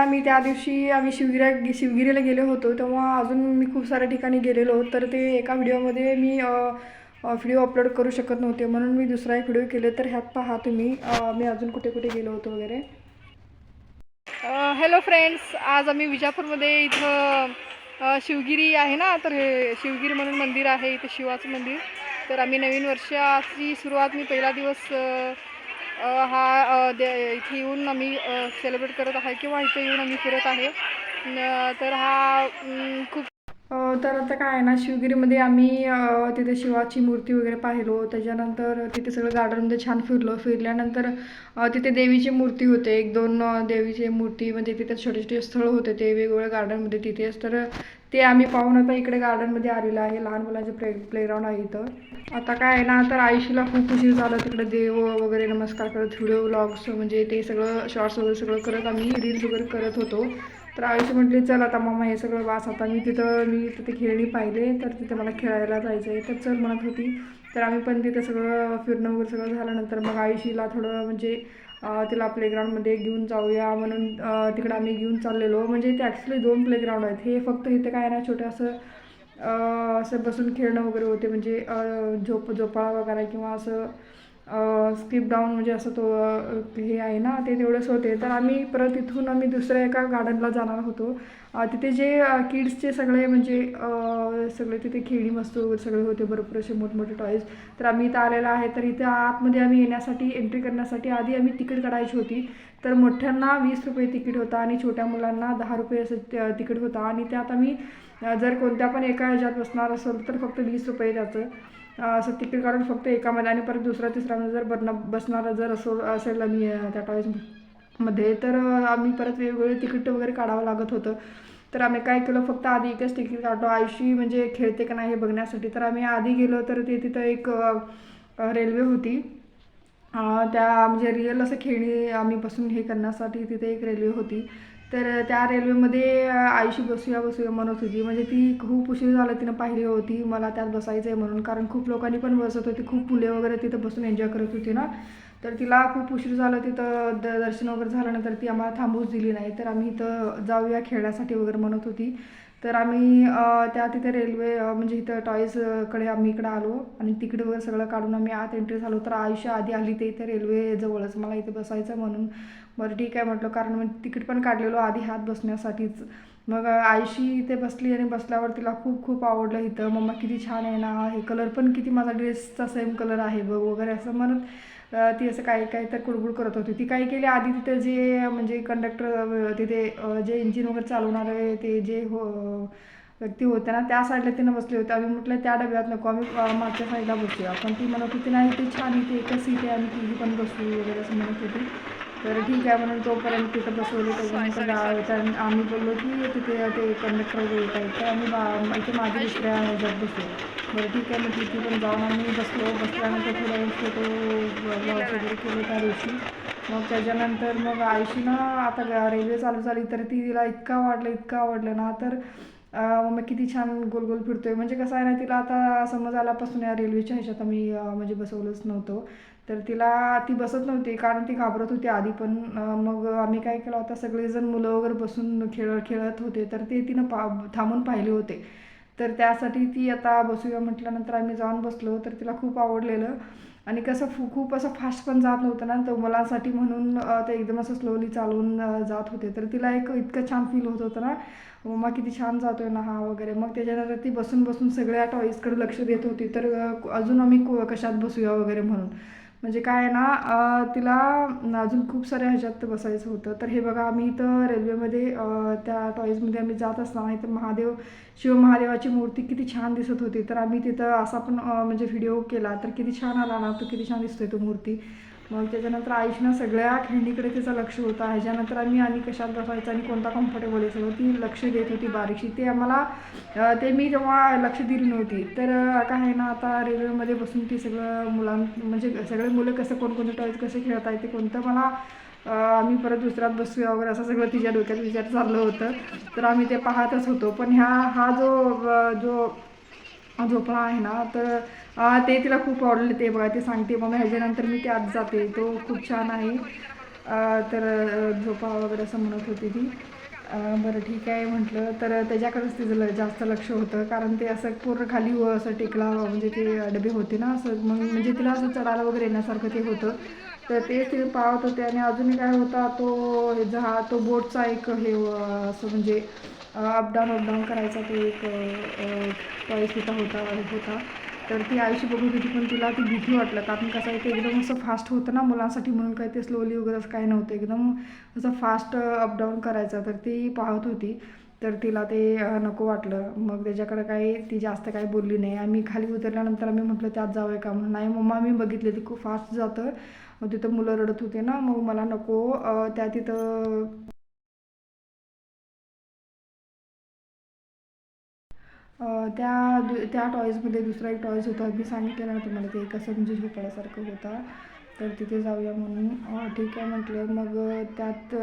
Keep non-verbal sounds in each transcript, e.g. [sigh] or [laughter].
Hello मी त्या दिवशी आम्ही शिवगिरा शिवगिरीला गेलो होतो तेव्हा अजून मी खूप साऱ्या ठिकाणी गेलेलो तर ते एका व्हिडिओमध्ये मी व्हिडिओ अपलोड करू शकत नव्हते म्हणून मी दुसरा एक व्हिडिओ केले तर ह्यात पहा तुम्ही मी अजून कुठे कुठे गेलो होतो वगैरे. हॅलो फ्रेंड्स आज आम्ही विजापूरमध्ये इथं शिवगिरी आहे ना तर हे शिवगिरी म्हणून मंदिर आहे इथं शिवाचं मंदिर. तर आम्ही नवीन वर्षाची सुरुवात मी पहिला दिवस हा दे इथे येऊन आम्ही सेलिब्रेट करत आहे किंवा इथे येऊन आम्ही फिरत आहे. तर हा खूप तर आता काय आहे ना शिवगिरीमध्ये आम्ही तिथे शिवाची मूर्ती वगैरे पाहिलो. त्याच्यानंतर तिथे सगळं गार्डनमध्ये छान फिरलो. फिरल्यानंतर तिथे देवीची मूर्ती होते. एक दोन देवीचे देवीची मूर्ती म्हणजे तिथे छोटे छोटे स्थळ होते ते वेगवेगळ्या गार्डनमध्ये तिथेच तर ते आम्ही पाहून आता इकडे गार्डनमध्ये आलेलं आहे. लहान मुलांचे प्ले प्लेग्राऊंड आहे इथं. आता काय आहे ना तर आयुषीला खूप उशीर झाला तिकडे देव वगैरे नमस्कार करत व्हिडिओ व्लॉग्स म्हणजे ते सगळं शॉर्ट्स वगैरे सगळं करत आम्ही रील्स वगैरे करत होतो. तर आयुषी म्हटली चल आता मामा हे सगळं वास आता मी तिथं मी तिथे खेळणी पाहिले तर तिथे मला खेळायला जायचं आहे तर चल म्हणत होती. तर आम्ही पण तिथे सगळं फिरणं वगैरे सगळं झाल्यानंतर मग आयुषीला थोडं म्हणजे तिला प्लेग्राऊंडमध्ये घेऊन जाऊया म्हणून तिकडं आम्ही घेऊन चाललेलो. म्हणजे ते ॲक्च्युली दोन प्लेग्राऊंड आहेत. हे फक्त इथे काय ना छोटं असं असं बसून खेळणं वगैरे होते. म्हणजे झोप झोपाळा वगैरे किंवा असं स्किप डाऊन म्हणजे असं तो हे आहे ना ते तेवढंच होते. तर आम्ही परत तिथून आम्ही दुसऱ्या एका गार्डनला जाणार होतो. तिथे जे किड्सचे सगळे म्हणजे सगळे तिथे खेळी वस्तू वगैरे सगळे होते. भरपूर असे मोठमोठे टॉईज तर आम्ही इथं आलेलो आहे. तर इथे आतमध्ये आम्ही येण्यासाठी एंट्री करण्यासाठी आधी आम्ही तिकीट काढायची होती. तर मोठ्यांना वीस रुपये तिकीट होता आणि छोट्या मुलांना दहा रुपये असं तिकीट होता. आणि त्यात आम्ही जर कोणत्या पण एका ह्याच्यात बसणार असेल तर फक्त वीस रुपये त्याचं. असं तिकीट काढून फक्त एकामध्ये आणि परत दुसरा तिसऱ्यामध्ये जर बरना बसणार जर असो असेल आम्ही त्या टॉईजमध्ये तर आम्ही परत वेगवेगळे तिकीट वगैरे काढावं लागत होतं. तर आम्ही काय केलं फक्त आधी एकच तिकीट काढतो आयुषी म्हणजे खेळते का नाही हे बघण्यासाठी. तर आम्ही आधी गेलो तर ते तिथं एक रेल्वे होती. त्या म्हणजे रिअल असं खेळणी आम्ही बसून हे करण्यासाठी तिथे एक रेल्वे होती. तर त्या रेल्वेमध्ये आईशी बसूया बसूया म्हणत होती. म्हणजे ती खूप उशीर झाला तिनं पाहिली होती. मला त्यात बसायचं आहे म्हणून. कारण खूप लोकांनी पण बसत होती. खूप फुले वगैरे तिथं बसून एन्जॉय करत होती ना. तर तिला खूप उशीर झालं तिथं द दर्शन वगैरे झाल्यानंतर ती आम्हाला थांबूच दिली नाही. तर आम्ही इथं जाऊया खेळण्यासाठी वगैरे म्हणत होती. तर आम्ही त्या तिथे रेल्वे म्हणजे इथं टॉयजकडे आम्ही इकडं आलो. आणि तिकडे वगैरे सगळं काढून आम्ही आत एंट्री झालो तर आयुष्य आधी आली ते इथे रेल्वेजवळच मला इथे बसायचं म्हणून. बरं ठीक आहे म्हटलं. कारण मी तिकीट पण काढलेलो आधी हात बसण्यासाठीच. मग आईशी इथे बसली आणि बसल्यावर तिला खूप खूप आवडलं इथं. मम्मा किती छान आहे ना हे कलर पण किती माझा ड्रेसचा सेम कलर आहे बघ वगैरे असं म्हणत ती असं काही काही तर कुडबुड करत होती. ती काय केली आधी तिथे जे म्हणजे कंडक्टर तिथे जे इंजिन वगैरे चालवणारे ते जे हो व्यक्ती होत्या ना त्या साईडला तिनं बसले होते. आम्ही म्हटलं त्या डब्यात नको आम्ही मागच्या साईडला बसूया. पण ती म्हणत होती नाही ते छान इथे एकच सीट आहे आणि तिघी पण बसू वगैरे असं म्हणत होती. तर ठीक आहे म्हणून तोपर्यंत तिथं बसवले त्या- आम्ही बोललो की तिथे ते कंडक्टर येत आहेत. तर आम्ही इथे माझ्या दुसऱ्या ह्याच्यात बसलो. बरं ठीक आहे मग तिथे पण जाऊन आम्ही बसलो. बसल्यानंतर थोडं फोटो वगैरे केले त्या दिवशी. मग त्याच्यानंतर मग आयुषी ना आता रेल्वे चालू झाली तर ती तिला इतकं आवडलं इतकं आवडलं ना. तर मग किती छान गोल गोल फिरतोय. म्हणजे कसं आहे ना तिला आता समज आल्यापासून या रेल्वेच्या ह्याच्यात आम्ही म्हणजे बसवलंच नव्हतं. तर तिला ती बसत नव्हती कारण ती घाबरत होती आधी. पण मग आम्ही काय केलं होतं सगळेजण मुलं वगैरे बसून खेळ खेळत होते. तर ते तिनं पा थांबून पाहिले होते. तर त्यासाठी ती आता बसूया म्हटल्यानंतर आम्ही जाऊन बसलो. तर तिला खूप आवडलेलं. आणि कसं फू खूप असं फास्ट पण जात नव्हतं ना. तर मुलांसाठी म्हणून ते एकदम असं स्लोली चालवून जात होते. तर तिला एक इतकं छान फील होत होतं ना. मम्मा किती छान जातोय ना हा वगैरे. मग त्याच्यानंतर ती बसून बसून सगळ्या टॉईजकडे लक्ष देत होती. तर अजून आम्ही को- कशात बसूया वगैरे म्हणून. म्हणजे काय आहे ना तिला अजून खूप साऱ्या ह्याच्यात बसायचं होतं. तर हे बघा आम्ही इथं रेल्वेमध्ये त्या टॉईजमध्ये आम्ही जात असताना इथं महादेव शिवमहादेवाची मूर्ती किती छान दिसत होती. तर आम्ही तिथं असा पण म्हणजे व्हिडिओ केला. तर किती छान आला ना तो किती छान दिसतोय तो मूर्ती. मग त्याच्यानंतर आयुषनं सगळ्या खेळणीकडे तिचं लक्ष होतं. ह्याच्यानंतर आम्ही आणि कशात बसायचं आणि कोणता कम्फर्टेबल आहे सगळं ती लक्ष देत होती बारीकशी. ते आम्हाला ते मी तेव्हा लक्ष दिली नव्हती तर काय आहे ना आता रेल्वेमध्ये बसून ती सगळं मुलां म्हणजे सगळे मुलं कसं कोणकोणते टॉईज कसं खेळत आहेत ते कोणतं मला आम्ही परत दुसऱ्यात बसूया वगैरे असं सगळं तिच्या डोक्यात विचार चाललं होतं. तर आम्ही ते पाहतच होतो. पण ह्या हा जो जो झोपळा आहे ना तर ते तिला खूप आवडले ते बघा ते सांगते मग ह्याच्यानंतर मी त्यात जाते. तो खूप छान आहे. तर झोपा वगैरे असं म्हणत होती ती. बरं ठीक आहे म्हटलं तर त्याच्याकडेच तिचं ल- जास्त लक्ष होतं कारण ते असं पूर्ण खाली व असं टेकला म्हणजे ते डबे होते ना असं मग म्हणजे तिला असं चढायला वगैरे येण्यासारखं ते होतं. तर तेच तिने पाहत होते आणि अजूनही काय होता तो ह्याचा जहा तो बोटचा एक हे असं म्हणजे अपडाऊन अपडाऊन करायचा तो एक टॉईस होता होता होता. तर ती आयुष्य बघत होती पण तिला ती भीती वाटलं. कारण कसं आहे ते एकदम असं फास्ट होतं ना मुलांसाठी म्हणून काय ते स्लोली वगैरे असं काही नव्हतं. एकदम असं फास्ट अपडाऊन करायचं. तर ती पाहत होती. तर तिला ते नको वाटलं. मग त्याच्याकडे काही ती जास्त काही बोलली नाही. आम्ही खाली उतरल्यानंतर आम्ही म्हटलं त्यात जावं का? म्हणून नाही मम्मा मी बघितले ते खूप फास्ट जातं. मग तिथं मुलं रडत होते ना. मग मला नको त्या तिथं त्या दु त्या टॉयजमध्ये दुसरा एक टॉईज होता. मी सांगितलं ना तुम्हाला ते एका म्हणजे झोपड्यासारखं होता. तर तिथे जाऊया म्हणून. ठीक आहे म्हटलं. मग त्यात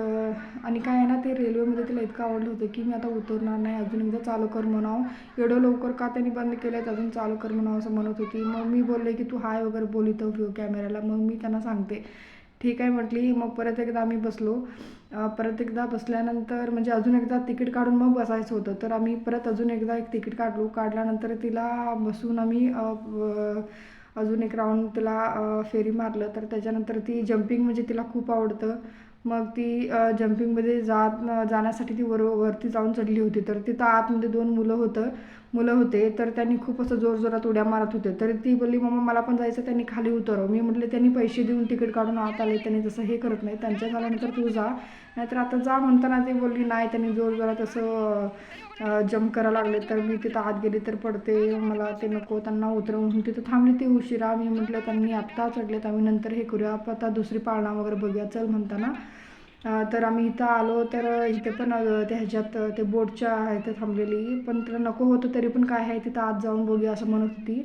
आणि काय आहे ना ते रेल्वेमध्ये तिला इतकं आवडलं होतं की मी आता उतरणार नाही. अजून एकदा चालू कर म्हणावं. एवढं लवकर का त्यांनी बंद केलं आहे अजून चालू कर म्हणावं असं म्हणत होती. मग मी बोलले की तू हाय वगैरे बोल इथं कॅमेऱ्याला मग मी त्यांना सांगते. ठीक आहे म्हटली. मग परत एकदा आम्ही बसलो. परत एकदा बसल्यानंतर म्हणजे अजून एकदा तिकीट काढून मग बसायचं होतं. तर आम्ही परत अजून एकदा एक तिकीट काढलो काढल्यानंतर तिला बसून आम्ही अजून एक राऊंड तिला फेरी मारलं. तर त्याच्यानंतर ती जम्पिंग म्हणजे तिला खूप आवडतं. मग ती जम्पिंगमध्ये जात जाण्यासाठी ती वर वरती जाऊन चढली होती. तर तिथं आतमध्ये दोन मुलं होतं. मुलं होते तर त्यांनी खूप असं जोरजोरात उड्या मारत होते. तर ती बोलली मम्मा मला पण जायचं त्यांनी खाली उतरव. मी म्हटले त्यांनी पैसे देऊन तिकीट काढून आत आले त्यांनी तसं हे करत नाही. त्यांच्या झाल्यानंतर तू जा. नाहीतर आता जा म्हणताना ती बोलली नाही त्यांनी जोरजोरात असं जम्प करायला लागले तर मी तिथं आत गेली तर पडते. मला ते नको त्यांना उतरवून म्हणून तिथं थांबली ती उशिरा. मी म्हटलं त्यांनी आत्ता चढलेत आम्ही नंतर हे करूया. आता दुसरी पाळणा वगैरे बघूया. चल म्हणताना तर आम्ही इथं आलो तर इथे पण त्याच्यात त्या ह्याच्यात ते बोटच्या इथे थांबलेली. पण तिला नको होतं तरी पण काय आहे तिथं आत जाऊन बघूया असं म्हणत होती.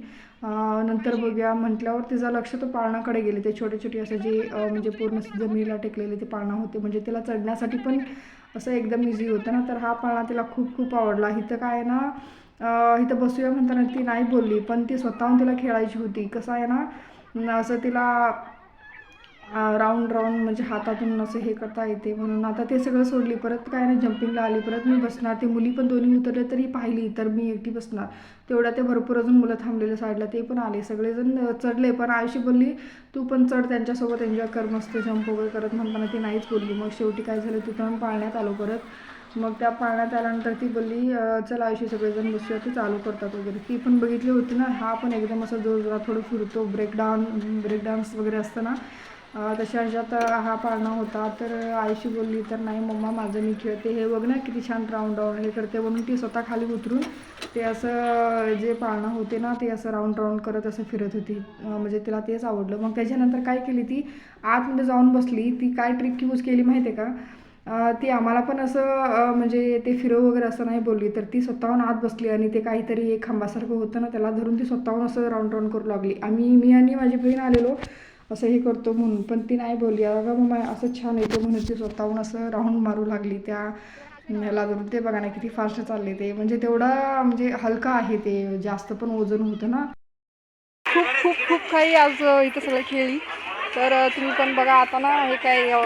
नंतर बघूया म्हटल्यावर तिचा लक्ष तो पाळणाकडे गेले. ते छोटे छोटे असं जे म्हणजे पूर्ण जमिनीला टेकलेले ते पाळणा होते. म्हणजे तिला चढण्यासाठी पण असं एकदम इझी होतं ना. तर हा पाळणा तिला खूप खूप आवडला. इथं काय आहे ना इथं बसूया म्हणताना ती नाही बोलली पण ती स्वतःहून तिला खेळायची होती. कसं आहे ना असं तिला राऊंड राऊंड म्हणजे हातातून असं हे करता येते. म्हणून आता ते सगळं सोडली. परत काय नाही जम्पिंगला आली. परत मी बसणार. ते मुली पण दोन्ही उतरले तरी पाहिली तर मी एकटी बसणार. तेवढ्या ते भरपूर अजून मुलं थांबलेले साईडला. ते पण आले. सगळेजण चढले. पण आयुषी बोलली तू पण चढ. त्यांच्यासोबत एन्जॉय कर. मस्त जम्प वगैरे करत. म्हणताना ती नाहीच बोलली. मग शेवटी काय झालं? तिथं पाळण्यात आलो परत. मग त्या पाळण्यात आल्यानंतर ती बोलली चल आयुषी सगळेजण बसूया. ते चालू करतात वगैरे. ती पण बघितली होती ना. हा पण एकदम असं जोरजोरात थोडं फिरतो. ब्रेकडाऊन ब्रेकडान्स ब्रेक डान्स वगैरे असतं ना. तशा ह्याच्यात हा पाळणा होता. तर आईशी बोलली तर नाही मम्मा माझं मी खेळते. हे बघ ना किती छान राऊंड राऊंड हे करते. म्हणून ती स्वतः खाली उतरून ते असं जे पाळणं होते ना ते असं राऊंड राऊंड करत असं फिरत होती. म्हणजे तिला तेच आवडलं. मग त्याच्यानंतर काय केली ती? आतमध्ये जाऊन बसली. ती काय ट्रिक यूज केली माहिती आहे का ती आम्हाला पण असं म्हणजे ते फिरव वगैरे असं नाही बोलली. तर ती स्वतःहून आत बसली आणि ते काहीतरी एक खांबासारखं होतं ना त्याला धरून ती स्वतःहून असं राऊंड राऊंड करू लागली. आम्ही मी आणि माझी बहीण आलेलो. असं हे करतो म्हणून. पण ती नाही बोलली. अगं मग असं छान येतो म्हणून ती स्वतःहून असं राऊंड मारू लागली त्या ह्याला ते बघा ना किती फास्ट चालले ते. म्हणजे तेवढा म्हणजे हलका आहे ते. जास्त पण वजन होतं ना. खूप खूप खूप काही आज इथं सगळं खेळी तर तुम्ही पण बघा आता ना हे काय अ,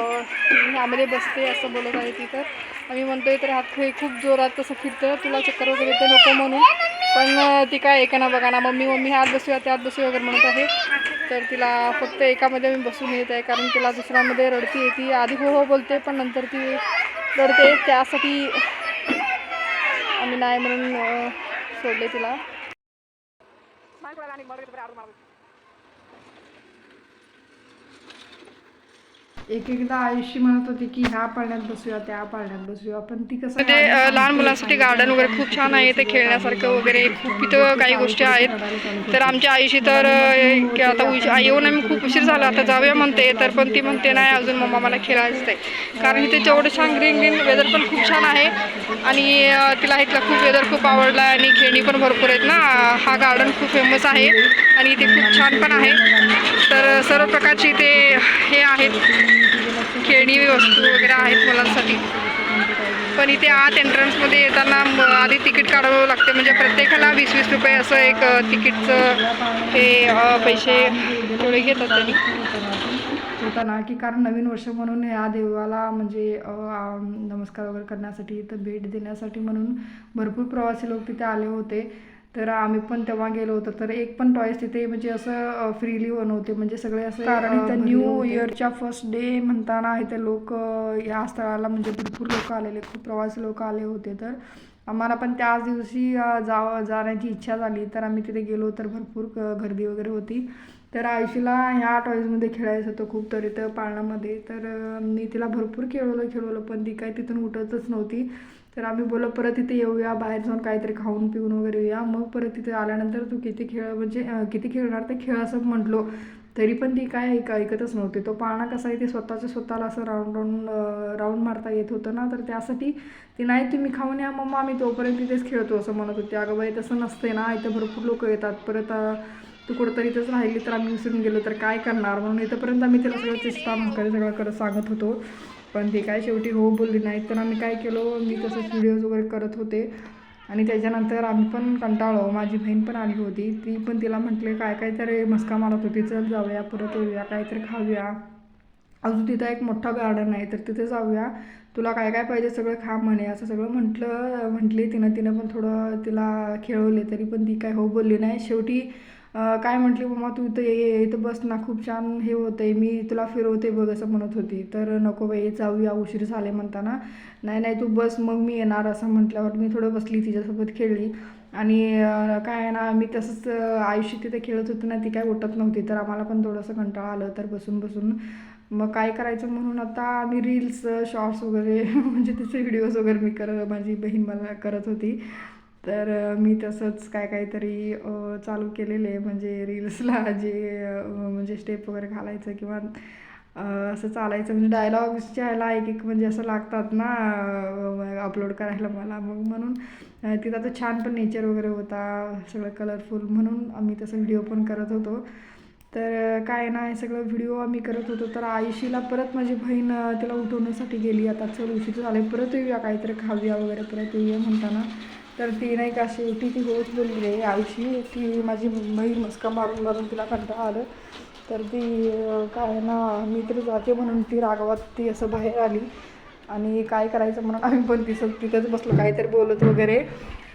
बसते असं बोलत आहे ती तर. आम्ही म्हणतोय तर हात हे खूप जोरात तसं फिरतं तुला चक्कर वगैरे येते नको म्हणून. पण ती काय एका बघा ना मम्मी मम्मी हात बसूया त्यात बसूया वगैरे म्हणत आहे. तर तिला फक्त एकामध्ये मी बसून येत आहे कारण तिला दुसऱ्यामध्ये रडती येते. आधी हो हो बोलते पण नंतर ती रडते. त्यासाठी आम्ही नाही म्हणून सोडले तिला. एक एकदा आयुष्य म्हणत होती की ह्या पाळण्यात बसूया त्या पाळण्यात बसूया पण ती कसं म्हणजे लहान मुलांसाठी गार्डन वगैरे खूप छान आहे ते खेळण्यासारखं वगैरे खूप इथं काही गोष्टी आहेत. तर आमच्या आईशी तर आता उश- आई येऊन आम्ही खूप उशीर झाला आता जाऊया म्हणते तर पण ती म्हणते नाही अजून मम्मा मला खेळायचं आहे. कारण इथे जेवढं छान ग्रीन ग्रीन वेदर पण खूप छान आहे. आणि तिला इथलं खूप वेदर खूप आवडला आणि खेळणी पण भरपूर आहेत ना. हा गार्डन खूप फेमस आहे आणि इथे खूप छान पण आहे. तर सर्व प्रकारची इथे हे आहेत. खेळणी वस्तू वगैरे आहेत मुलांसाठी. पण इथे आत एंट्रन्समध्ये येताना आधी तिकीट काढावं लागते. म्हणजे प्रत्येकाला वीस वीस रुपये असं एक तिकीटचं हे पैसे थोडे घेतात त्यांनी. होताना की कारण नवीन वर्ष म्हणून या देवाला म्हणजे नमस्कार वगैरे करण्यासाठी तर भेट देण्यासाठी म्हणून भरपूर प्रवासी लोक तिथे आले होते. तर आम्ही पण तेव्हा गेलो होतो. तर एक पण टॉईस तिथे म्हणजे असं फ्रीली बनवते म्हणजे सगळे असं कारण इथं न्यू इयरच्या फर्स्ट डे म्हणताना इथे लोक या स्थळाला म्हणजे भरपूर लोक आलेले. खूप प्रवासी लोक आले होते. तर आम्हाला पण त्याच दिवशी जावं जाण्याची इच्छा झाली. तर आम्ही तिथे गेलो. तर भरपूर गर्दी वगैरे होती. तर आयुषीला ह्या टॉईजमध्ये खेळायचं होतं खूप तर इथं पाळण्यामध्ये तर मी तिला भरपूर खेळवलं खेळवलं. पण ती काही तिथून उठतच नव्हती. तर आम्ही बोललो परत इथे येऊया बाहेर जाऊन काहीतरी खाऊन पिऊन वगैरे येऊया. मग परत तिथे आल्यानंतर तू किती खेळ म्हणजे किती खेळणार ते खेळ असं म्हटलो. तरी पण ती काय ऐक ऐकतच नव्हती. तो पाळणा कसा आहे ते स्वतःच्या स्वतःला असं राऊंड राऊंड राऊंड मारता येत होतं ना तर त्यासाठी ती नाही तुम्ही खाऊन या मम्मा आम्ही तोपर्यंत तिथेच खेळतो असं म्हणत होती. अगं बाई तसं नसते ना इथं भरपूर लोक येतात. परत तू कुठंतरी इथंच राहिली तर आम्ही विसरून गेलो तर काय करणार? म्हणून इथंपर्यंत आम्ही तिला सगळं चेष्टा वगैरे सगळं करत सांगत होतो. पण ती काय शेवटी हो बोलली नाहीत. तर आम्ही काय केलो मी तसंच व्हिडिओज वगैरे करत होते. आणि त्याच्यानंतर आम्ही पण कंटाळलो. माझी बहीण पण आली होती. ती पण तिला म्हटले काय काय तरी मस्का मारत होती. चल जाऊया परत येऊया काय तर खाऊया. अजून तिथं एक मोठा गार्डन आहे. तर तिथे जाऊया. तुला काय काय पाहिजे सगळं खा म्हणे. असं सगळं म्हटलं म्हटली. तिनं तिनं पण थोडं तिला खेळवले. तरी पण ती काय हो बोलली नाही. शेवटी काय म्हटली मम्मा तू इथं ये इथं बस ना खूप छान हे होतंय मी तुला फिरवते बघ असं म्हणत होती. तर नको बाई जाऊया उशीर झाले म्हणताना नाही नाही तू बस मग मी येणार असं म्हटल्यावर मी थोडं बसली तिच्यासोबत खेळली. आणि काय आहे ना मी तसंच आयुष्य तिथे खेळत होते ना ती काय उठत नव्हती. तर आम्हाला पण थोडंसं कंटाळा आलं तर बसून बसून. मग काय करायचं म्हणून आता आम्ही रील्स शॉर्ट्स वगैरे [laughs] म्हणजे त्याचे व्हिडिओज वगैरे मी कर माझी बहीण मला करत होती. तर मी तसंच काय काहीतरी अं, चालू केलेले म्हणजे रील्सला जे म्हणजे स्टेप वगैरे घालायचं किंवा असं चालायचं. म्हणजे डायलॉग्सच्या ह्याला एक एक म्हणजे असं लागतात ना अपलोड करायला मला. मग म्हणून तिथं तर छान पण नेचर वगैरे होता. सगळं कलरफुल म्हणून आम्ही तसं व्हिडिओ पण करत होतो. तर काय ना हे सगळं व्हिडिओ आम्ही करत होतो. तर आयुषीला परत माझी बहीण तिला उठवण्यासाठी गेली. आता चल उशीर झाले परत येऊया काहीतरी खाऊया वगैरे परत येऊया म्हणताना. तर ती नाही का शेवटी ती होत बोलली रे आयुषी ती माझी बहीण मस्का मारून मारून तिला कंटाळा आलं. तर ती काय ना मी तरी जाते म्हणून ती रागावात ती असं बाहेर आली. आणि काय करायचं म्हणून आम्ही पण तिथं तिथंच बसलो काहीतरी बोलत वगैरे.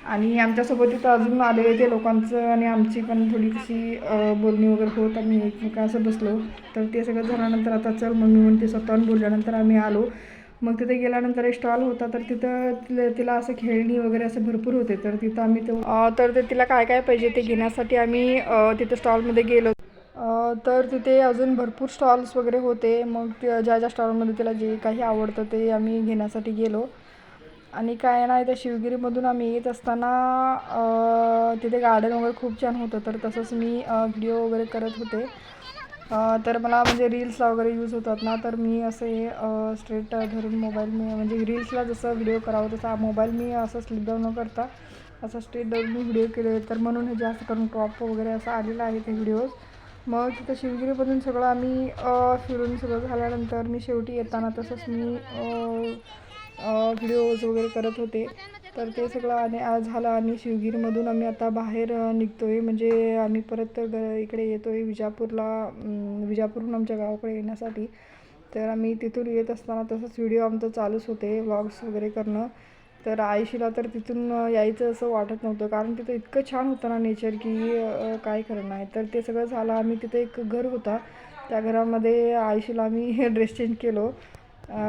आणि आमच्यासोबत तिथं अजून आलेले ते लोकांचं आणि आमची पण थोडी तशी बोलणी वगैरे होत. आम्ही एकमेका असं बसलो. तर ते सगळं झाल्यानंतर आता चल मम्मी म्हणते स्वतःहून बोलल्यानंतर आम्ही आलो. मग तिथे गेल्यानंतर एक स्टॉल होता तर तिथं तिला तिला असं खेळणी वगैरे असं भरपूर होते तर तिथं आम्ही ते तर ते तिला काय काय पाहिजे ते घेण्यासाठी आम्ही तिथं स्टॉलमध्ये गेलो. तर तिथे अजून भरपूर स्टॉल्स वगैरे होते मग ते- ज्या ज्या स्टॉलमध्ये तिला जे काही आवडतं ते आम्ही घेण्यासाठी गेलो. आणि काय ना त्या शिवगिरीमधून आम्ही येत असताना तिथे गार्डन वगैरे खूप छान होतं तर तसंच मी व्हिडिओ वगैरे करत होते. तर मला म्हणजे रील्सला वगैरे यूज होतात ना तर मी असे स्ट्रेट धरून मोबाईल मी म्हणजे रील्सला जसं व्हिडिओ करावं तसा मोबाईल मी असं स्लिप डाऊन न करता असं स्ट्रेट धरून मी व्हिडिओ केले. तर म्हणून हे जास्त करून क्रॉप वगैरे असं आलेलं आहे ते व्हिडिओज मग तिथं शिवगिरीमधून सगळं आम्ही फिरून सगळं झाल्यानंतर मी शेवटी येताना तसंच मी व्हिडिओज वगैरे करत होते. तर ते सगळं आणि आज झालं आणि शिवगिरीमधून. आम्ही आता बाहेर निघतो निघतोय. म्हणजे आम्ही परत ग इकडे येतोय विजापूरला विजापूरहून आमच्या गावाकडे येण्यासाठी. तर आम्ही तिथून येत असताना तसंच व्हिडिओ आमचं चालूच होते व्लॉग्स वगैरे करणं. तर आयशीला तर तिथून यायचं असं वाटत नव्हतं. कारण तिथं इतकं छान होतं ना नेचर की काय खरं नाही. तर ते सगळं झालं. आम्ही तिथं एक घर होता. त्या घरामध्ये आयशीला आम्ही [laughs] ड्रेस चेंज केलो.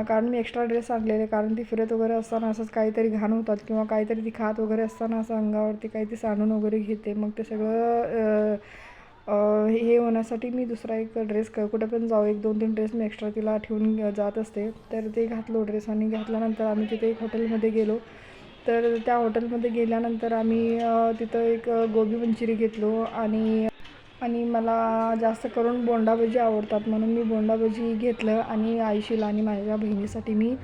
कारण मी एक्स्ट्रा ड्रेस आणलेले कारण ती फिरत वगैरे असताना असंच काहीतरी घाण होतात किंवा काहीतरी ती खात वगैरे असताना असं अंगावरती काही ती सांडून वगैरे घेते. मग ते सगळं हे होण्यासाठी मी दुसरा एक ड्रेस क कुठं पण जाऊ एक दोन तीन ड्रेस मी एक्स्ट्रा तिला ठेवून जात असते. तर ते घातलो ड्रेस आणि घातल्यानंतर आम्ही तिथे एक हॉटेलमध्ये गेलो. तर त्या हॉटेलमध्ये गेल्यानंतर आम्ही तिथं एक गोबी मंचुरी घेतलो आणि आणि मला जास्त करून बोंडा भजी आवडतात. म्हणून मी बोंडा भजी घेतलं आणि आईशीला आणि माझ्या बहिणीसाठी मी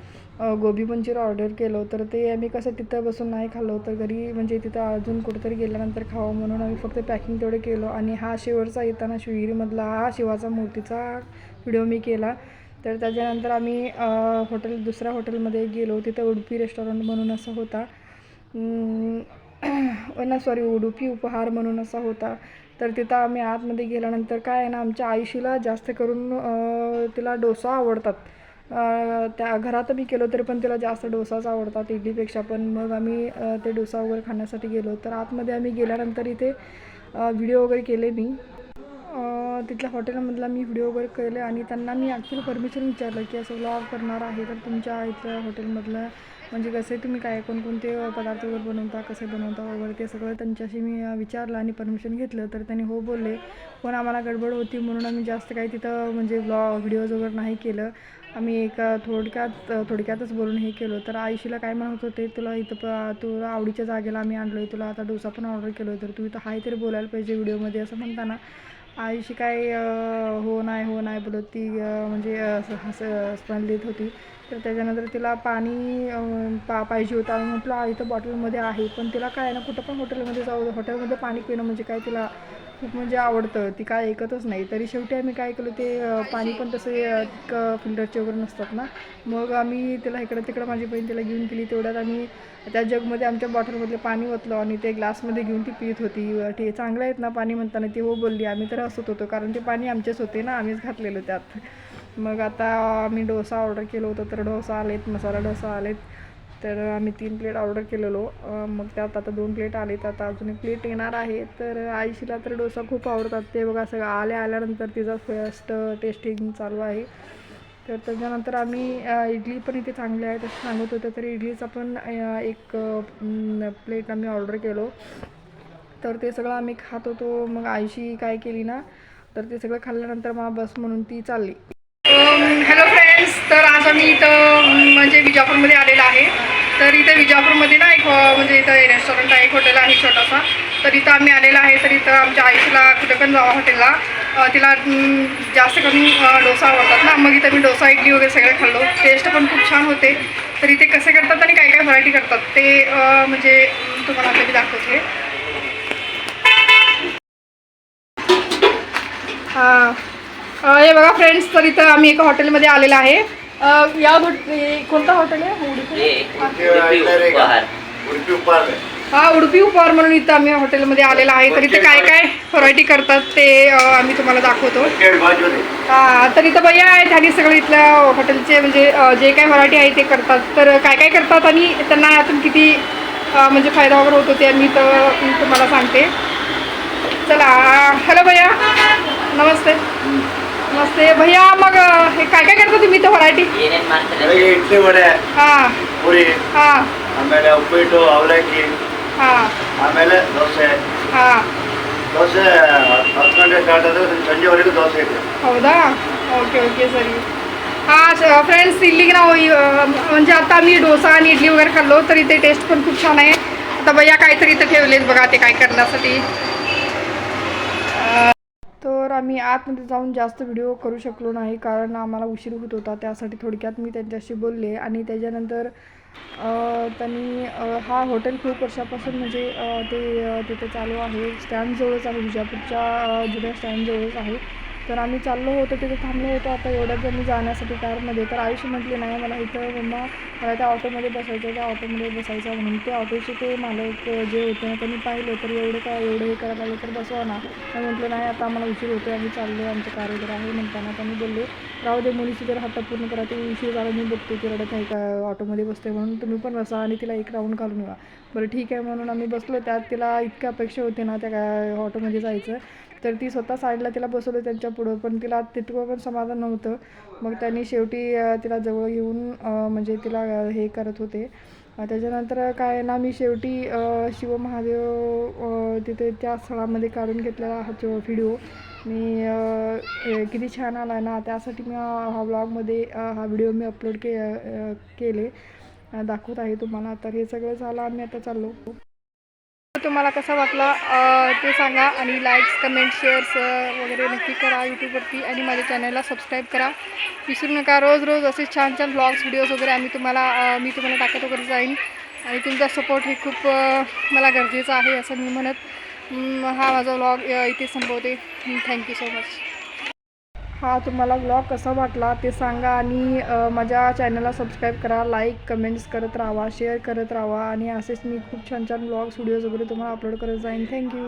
गोबी मंचुरी ऑर्डर केलं तर ते आम्ही कसं तिथं बसून नाही खाल्लो तर घरी म्हणजे तिथं अजून कुठेतरी गेल्यानंतर खावं म्हणून आम्ही फक्त पॅकिंग तेवढं केलं. आणि हा शिवरचा येताना शिवगिरीमधला हा शिवाचा मूर्तीचा व्हिडिओ मी केला. तर त्याच्यानंतर आम्ही हॉटेल दुसऱ्या हॉटेलमध्ये गेलो. तिथं उडपी रेस्टॉरंट म्हणून असं होता. ना सॉरी उडुपी उपहार म्हणून असा होता. तर तिथं आम्ही आतमध्ये गेल्यानंतर काय आहे ना आमच्या आयुषीला जास्त करून तिला डोसा आवडतात. त्या घरात मी केलो तरी पण तिला जास्त डोसाच आवडतात इडलीपेक्षा पण. मग आम्ही ते डोसा वगैरे खाण्यासाठी गेलो. तर आतमध्ये आम्ही गेल्यानंतर इथे व्हिडिओ वगैरे केले मी. तिथल्या हॉटेलमधला मी व्हिडिओ वगैरे केले आणि त्यांना मी ॲक्च्युली परमिशन विचारलं की असं व्लॉग करणार आहे तर तुमच्या इथल्या हॉटेलमधलं म्हणजे कसे तुम्ही काय कोणकोणते पदार्थ वगैरे बनवता कसे बनवता वगैरे ते सगळं त्यांच्याशी मी विचारलं आणि परमिशन घेतलं. तर त्यांनी हो बोलले. पण आम्हाला गडबड होती म्हणून आम्ही जास्त काही तिथं म्हणजे ब्लॉग व्हिडिओज वगैरे नाही केलं. आम्ही एका थोडक्यात थोडक्यातच बोलून हे केलं. तर आयुषीला काय म्हणत होते तुला इथं प तुला आवडीच्या जागेला आम्ही आणलो आहे तुला आता डोसा पण ऑर्डर केलो तर तू इथं हाय तरी बोलायला पाहिजे व्हिडिओमध्ये असं म्हणताना आईशी काय हो नाही हो नाही बोलत ती म्हणजे असं हस देत होती. तर त्याच्यानंतर तिला पाणी पा पाहिजे होतं. आणि म्हटलं आई तर बॉटलमध्ये आहे. पण तिला काय ना कुठं पण हॉटेलमध्ये जाऊ हॉटेलमध्ये पाणी पिणं म्हणजे काय? तिला खूप म्हणजे आवडतं. ती काय ऐकतच नाही. तरी शेवटी आम्ही काय केलं ते पाणी पण तसे फिल्टरचे वगैरे नसतात ना. मग आम्ही तिला इकडं तिकडं माझी बहीण तिला घेऊन गेली. तेवढ्यात आम्ही त्या जगमध्ये आमच्या बॉटलमधले पाणी ओतलं आणि ते ग्लासमध्ये घेऊन ती पित होती. ते चांगलं आहेत ना पाणी म्हणताना ती हो बोलली आम्ही तर हसत होतो कारण ते पाणी आमचेच होते ना. आम्हीच घातलेलं त्यात. मग आता आम्ही डोसा ऑर्डर केलं होतं तर डोसा आलेत मसाला डोसा आलेत. तर आम्ही तीन प्लेट ऑर्डर केलेलो. मग त्यात आता दोन प्लेट आलेत. आता अजून एक प्लेट येणार आहे. तर आईशीला तर डोसा खूप आवडतात. ते बघा सगळं आल्या आल्यानंतर तिचा फर्स्ट टेस्टिंग चालू आहे. तर त्याच्यानंतर आम्ही इडली पण इथे चांगली आहे. तसं सांगत होतं तर इडलीचा पण एक प्लेट आम्ही ऑर्डर केलो. तर ते सगळं आम्ही खात होतो. मग आईशी काय केली ना तर ते सगळं खाल्ल्यानंतर मला बस म्हणून ती चालली. हॅलो फ्रेंड्स तर आज आम्ही इथं म्हणजे विजापूरमध्ये आलेलो तर इथे विजापूरमध्ये ना एक म्हणजे इथं रेस्टॉरंट आहे एक हॉटेल आहे छोटासा. तर इथं आम्ही आलेला आहे तर इथं आमच्या आईशीला कुठे पण जावं हॉटेलला तिला जास्त करून डोसा आवडतात ना. मग इथं मी डोसा इडली वगैरे सगळे खाल्लो. टेस्ट पण खूप छान होते. तर इथे कसे करतात आणि काय काय व्हरायटी करतात ते म्हणजे तुम्हाला आता मी दाखवते. हां. हे बघा फ्रेंड्स तर इथं आम्ही एका हॉटेलमध्ये आलेलं आहे. अ, या हॉट- हे कोणतं हॉटेल आहे? उडुपी? उपहार उडपी उपहार हा उडुपी उपहार म्हणून इथं आम्ही हॉटेलमध्ये आलेलं आहे. तर इथं काय काय व्हरायटी करतात ते आम्ही तुम्हाला दाखवतो. हा तर इथं भैया आहेत आणि सगळे इथल्या हॉटेलचे म्हणजे जे काही व्हरायटी आहे ते करतात. तर काय काय करतात आणि त्यांना यातून किती म्हणजे फायदा वगैरे होतो ते मी तर मी तुम्हाला सांगते. चला हॅलो भैया नमस्ते. नमस्ते भैया मग अ, हे काय काय करता तुम्ही इथं व्हरायटी ಏನೇನ್ ಮಾಡ್ತಾರೆ ಬೆಳಗ್ಗೆ ಇಡ್ಲಿ ವಡೆ ಹಾಂ ಪುರಿ ಹಾಂ ಆಮೇಲೆ ಉಪ್ಪಿಟ್ಟು ಅವಲಕ್ಕಿ ಹಾಂ ಆಮೇಲೆ ದೋಸೆ ಹಾಂ ದೋಸೆ ಹತ್ತು ಗಂಟೆ ಸ್ಟಾರ್ಟ್ ಆದರೆ ಸಂಜೆವರೆಗೂ ದೋಸೆ ಇದೆ ಹೌದಾ ಓಕೆ ಓಕೆ ಸರಿ हां फ्रेंड्स इडली ನಾವು ಈ, अ, म्हणजे आता आम्ही डोसा आणि इडली वगैरे खाल्लो तर इथे टेस्ट पण खूप छान आहे आता भैया काहीतरी इथं ठेवलेत बघा ते काय करण्यासाठी तर आम्ही आतमध्ये जाऊन जास्त व्हिडिओ करू शकलो नाही कारण आम्हाला उशीर होत होता. त्यासाठी थोडक्यात मी त्यांच्याशी बोलले आणि त्याच्यानंतर त्यांनी हा हॉटेल खूप वर्षापासून म्हणजे ते तिथे चालू आहे. स्टँडजवळच आहे विजापूरच्या जुन्या स्टँडजवळच आहे. तर आम्ही चाललो होतो तिथे थांबलो होतो. आता एवढ्यात जर मी जाण्यासाठी कारमध्ये. तर आयुष्य म्हटले नाही मला इथं मम्मा मला त्या ऑटोमध्ये बसायचं त्या ऑटोमध्ये बसायचं म्हणून ते ऑटोचे ते मालक जे होते ना त्यांनी पाहिलं. तर एवढं काय एवढं हे करायला लागलं तर बसवा ना. मी म्हटलं नाही आता आम्हाला उशीर होतो आम्ही चाललो आमचं कार वगैरे आहे. म्हणताना त्यांनी बोलले राहू दे मुलीची जर हट्ट पूर्ण करा. ते उशीर झाला मी बघते. की रडत आहे का ऑटोमध्ये बसते म्हणून. तुम्ही पण बसा आणि तिला एक राऊंड घालून येवा. बरं ठीक आहे. म्हणून आम्ही बसलो. त्यात तिला इतकी अपेक्षा होती ना त्या ऑटोमध्ये जायचं. तर ती स्वतः साईडला तिला बसवलं त्यांच्या पुढं पण तिला तितकं पण समाधान नव्हतं. मग त्यांनी शेवटी तिला जवळ घेऊन म्हणजे तिला हे करत होते. त्याच्यानंतर काय ना मी शेवटी शिवमहादेव तिथे त्या स्थळामध्ये काढून घेतलेला हा जो व्हिडिओ मी हे किती छान आला आहे ना त्यासाठी मी हा ब्लॉगमध्ये हा व्हिडिओ मी अपलोड के केले. दाखवत आहे तुम्हाला. तर हे सगळं झालं आम्ही आता चाललो. तुम्हाला कसा वाटला ते सांगा आणि लाईक्स कमेंट शेअर्स वगैरे नक्की करा यूट्यूबवरती आणि माझ्या चॅनलला सबस्क्राईब करा. विसरू नका रोज रोज असे छान छान ब्लॉग्स व्हिडिओज वगैरे आम्ही तुम्हाला मी तुम्हाला टाकत वगैरे जाईन. आणि तुमचा सपोर्ट हे खूप मला गरजेचं आहे असं मी म्हणत हा माझा व्लॉग इथे संपवते. थँक्यू सो मच हा तुम्हाला व्लॉग कसा वाटला ते सांगा आणि माझ्या चॅनलला सबस्क्राईब करा लाईक कमेंट्स करत राहा शेअर करत राहा आणि असेच मी खूप छान छान ब्लॉग्स व्हिडिओज वगैरे तुम्हाला अपलोड करत जाईन. थँक्यू